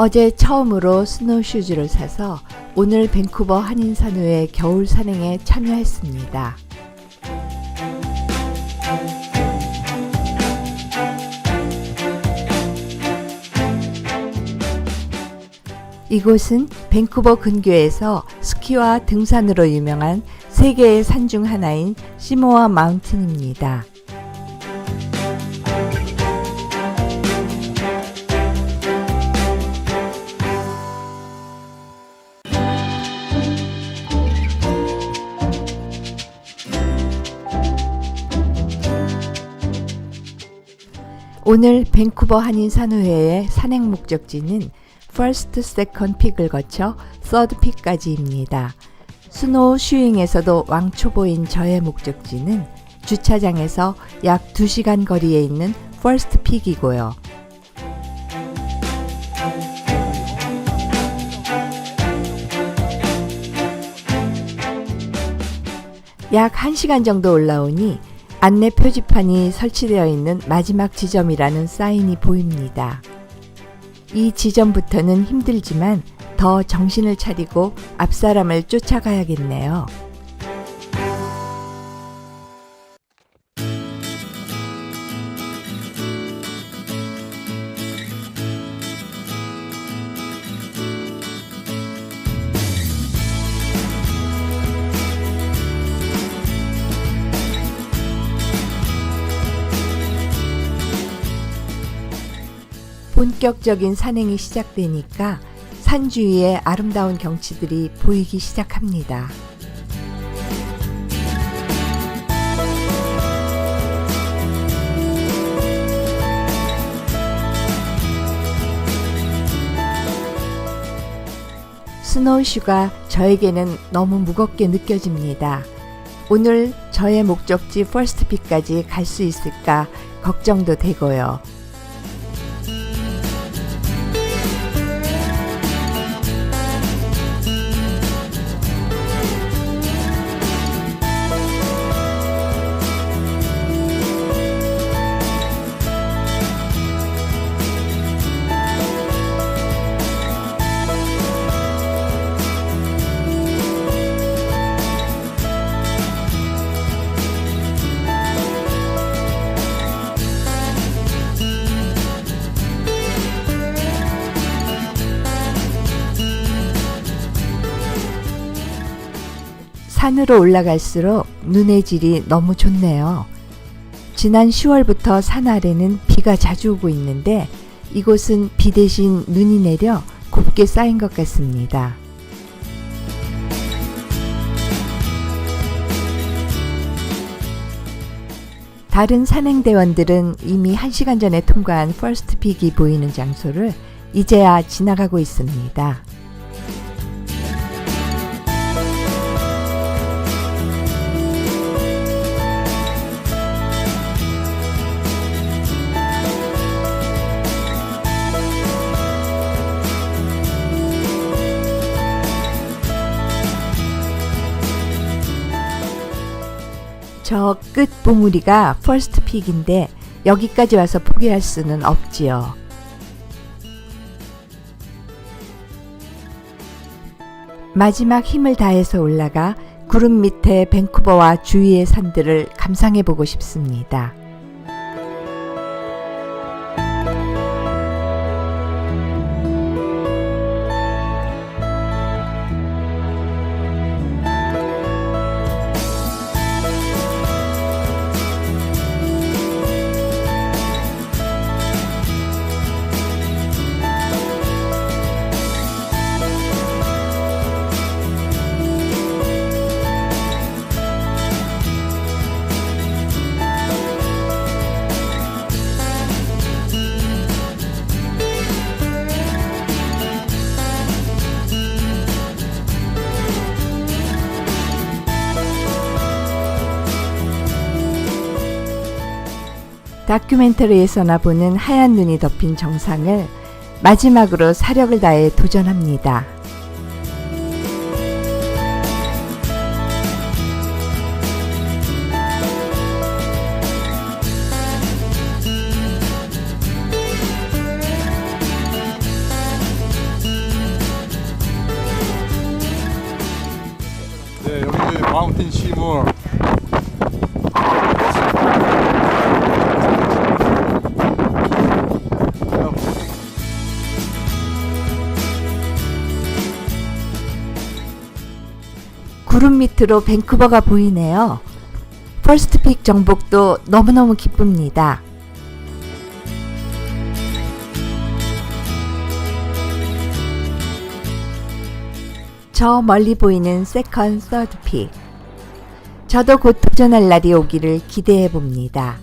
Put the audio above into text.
어제 처음으로 스노우슈즈를 사서 오늘 밴쿠버 한인산후의 겨울 산행에 참여했습니다. 이곳은 밴쿠버 근교에서 스키와 등산으로 유명한 세계의 산 중 하나인 시모아 마운틴입니다. 오늘 밴쿠버 한인 산후회의 산행 목적지는 퍼스트 세컨 픽을 거쳐 서드 픽까지입니다. 스노우 슈잉에서도 왕초보인 저의 목적지는 주차장에서 약 2시간 거리에 있는 퍼스트 픽이고요. 약 1시간 정도 올라오니 안내 표지판이 설치되어 있는 마지막 지점이라는 사인이 보입니다. 이 지점부터는 힘들지만 더 정신을 차리고 앞사람을 쫓아가야겠네요. 본격적인 산행이 시작되니까 산 주위의 아름다운 경치들이 보이기 시작합니다. 스노우슈가 저에게는 너무 무겁게 느껴집니다. 오늘 저의 목적지 퍼스트픽까지 갈 수 있을까 걱정도 되고요. 산으로 올라갈수록 눈의 질이 너무 좋네요. 지난 10월부터 산 아래는 비가 자주 오고 있는데 이곳은 비 대신 눈이 내려 곱게 쌓인 것 같습니다. 다른 산행대원들은 이미 1시간 전에 통과한 퍼스트 픽이 보이는 장소를 이제야 지나가고 있습니다. 저 끝 봉우리가 퍼스트 픽인데 여기까지 와서 포기할 수는 없지요. 마지막 힘을 다해서 올라가 구름 밑에 밴쿠버와 주위의 산들을 감상해 보고 싶습니다. 다큐멘터리에서나 보는 하얀 눈이 덮인 정상을 마지막으로 사력을 다해 도전합니다. 네, 여기 마운틴 시몰 구름 밑으로 밴쿠버가 보이네요. 퍼스트 픽 정복도 너무너무 기쁩니다. 저 멀리 보이는 세컨, 서드 픽. 저도 곧 도전할 날이 오기를 기대해 봅니다.